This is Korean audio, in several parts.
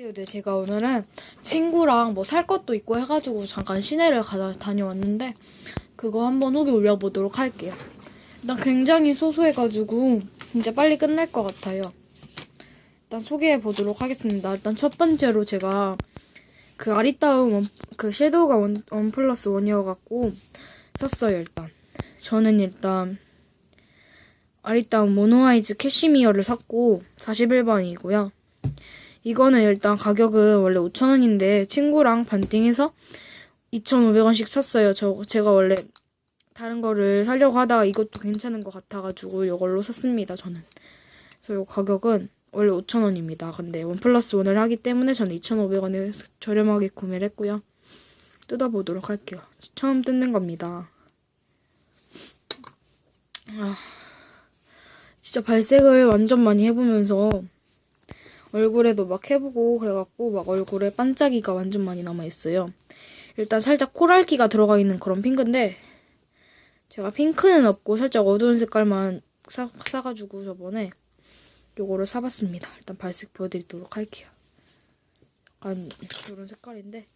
네, 제가 오늘은 친구랑 뭐 살 것도 있고 해가지고 잠깐 시내를 가다 다녀왔는데 그거 한번 후기 올려보도록 할게요. 일단 굉장히 소소해가지고 진짜 빨리 끝날 것 같아요. 일단 소개해 보도록 하겠습니다. 일단 첫 번째로 제가 그 아리따움 원, 그 섀도우가 원, 원 플러스 원이어갖고 샀어요 일단. 저는 일단 아리따움 모노아이즈 캐시미어를 샀고 41번이고요. 이거는 일단 가격은 원래 5,000원인데 친구랑 반띵해서 2,500원씩 샀어요. 저 제가 원래 다른 거를 사려고 하다가 이것도 괜찮은 것 같아가지고 이걸로 샀습니다. 저는. 그래서 이 가격은 원래 5,000원입니다. 근데 원 플러스 원을 하기 때문에 저는 2,500원에 저렴하게 구매를 했고요. 뜯어보도록 할게요. 처음 뜯는 겁니다. 아, 진짜 발색을 완전 많이 해보면서 얼굴에도 막 해보고 그래갖고 막 얼굴에 반짝이가 완전 많이 남아있어요. 일단 살짝 코랄기가 들어가 있는 그런 핑크인데 제가 핑크는 없고 살짝 어두운 색깔만 사, 사가지고 저번에 요거를 사봤습니다. 일단 발색 보여드리도록 할게요. 약간 이런 색깔인데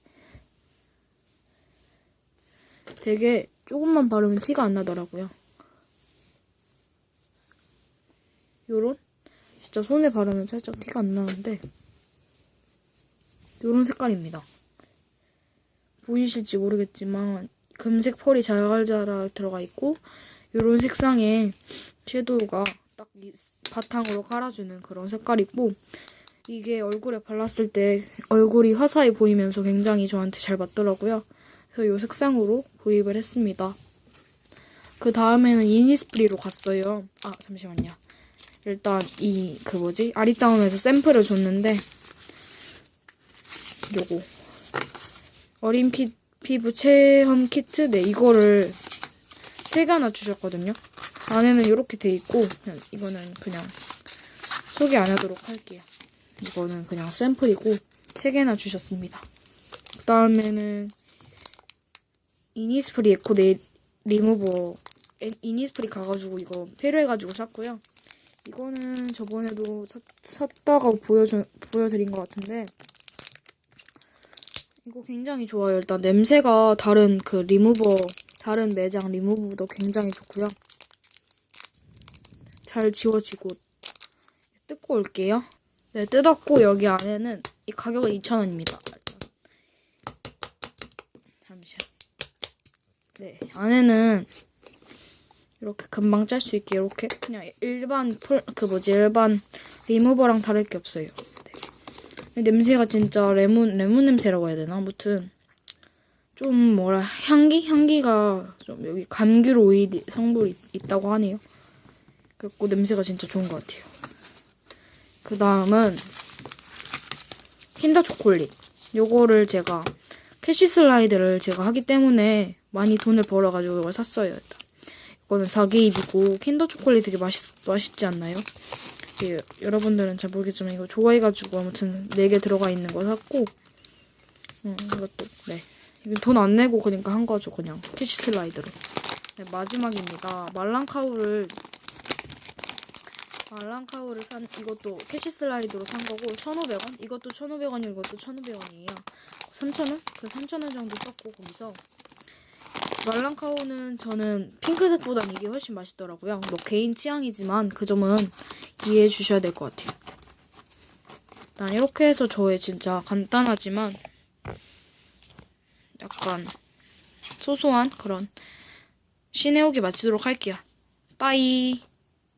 되게 조금만 바르면 티가 안 나더라고요. 요런 진짜 손에 바르면 살짝 티가 안 나는데 요런 색깔입니다. 보이실지 모르겠지만 금색 펄이 자잘자잘 들어가 있고 요런 색상의 섀도우가 딱이 바탕으로 깔아주는 그런 색깔이고 이게 얼굴에 발랐을 때 얼굴이 화사해 보이면서 굉장히 저한테 잘 맞더라고요. 그래서 요 색상으로 구입을 했습니다. 그 다음에는 이니스프리로 갔어요. 아 잠시만요. 일단 이 그 뭐지? 아리따움에서 샘플을 줬는데 요거. 어린 피, 피부 체험 키트? 네 이거를 세 개나 주셨거든요. 안에는 이렇게 돼 있고 그냥 이거는 그냥 소개 안 하도록 할게요. 이거는 그냥 샘플이고 세 개나 주셨습니다. 그 다음에는 이니스프리 에코 네일 리무버 에- 이니스프리 가가지고 이거 필요해가지고 샀고요 이거는 저번에도 사, 샀다가 보여줘, 보여드린 것 같은데 이거 굉장히 좋아요. 일단 냄새가 다른 그 리무버, 다른 매장 리무버도 굉장히 좋고요. 잘 지워지고 뜯고 올게요. 네, 뜯었고 여기 안에는 이 가격은 2,000원입니다. 잠시만. 네, 안에는 이렇게 금방 짤 수 있게 이렇게 그냥 일반 폴, 그 뭐지 일반 리무버랑 다를 게 없어요. 네. 냄새가 진짜 레몬 레몬 냄새라고 해야 되나 아무튼 좀 뭐라 향기 향기가 좀 여기 감귤 오일 성분이 있다고 하네요. 그리고 냄새가 진짜 좋은 것 같아요. 그 다음은 킨더 초콜릿. 요거를 제가 캐시 슬라이드를 제가 하기 때문에 많이 돈을 벌어가지고 이걸 샀어요. 일단. 이거는 4개입이고 킨더 초콜릿 되게 맛있, 맛있지 않나요? 예, 여러분들은 잘 모르겠지만 이거 좋아해가지고 아무튼 4개 들어가 있는 거 샀고 음, 이것도 네. 이건 돈 안 내고 그러니까 한 거죠 그냥. 캐시 슬라이드로. 네, 마지막입니다. 말랑카우를 말랑카우를 산 이것도 캐시 슬라이드로 산 거고 1,500원? 이것도 1,500원이고 이것도 1,500원이에요. 3,000원? 그 3,000원 정도 썼고 거기서 말랑카우는 저는 핑크색보단 이게 훨씬 맛있더라고요. 뭐 개인 취향이지만 그 점은 이해해 주셔야 될 것 같아요. 일단 이렇게 해서 저의 진짜 간단하지만 약간 소소한 그런 시내오기 마치도록 할게요. 빠이.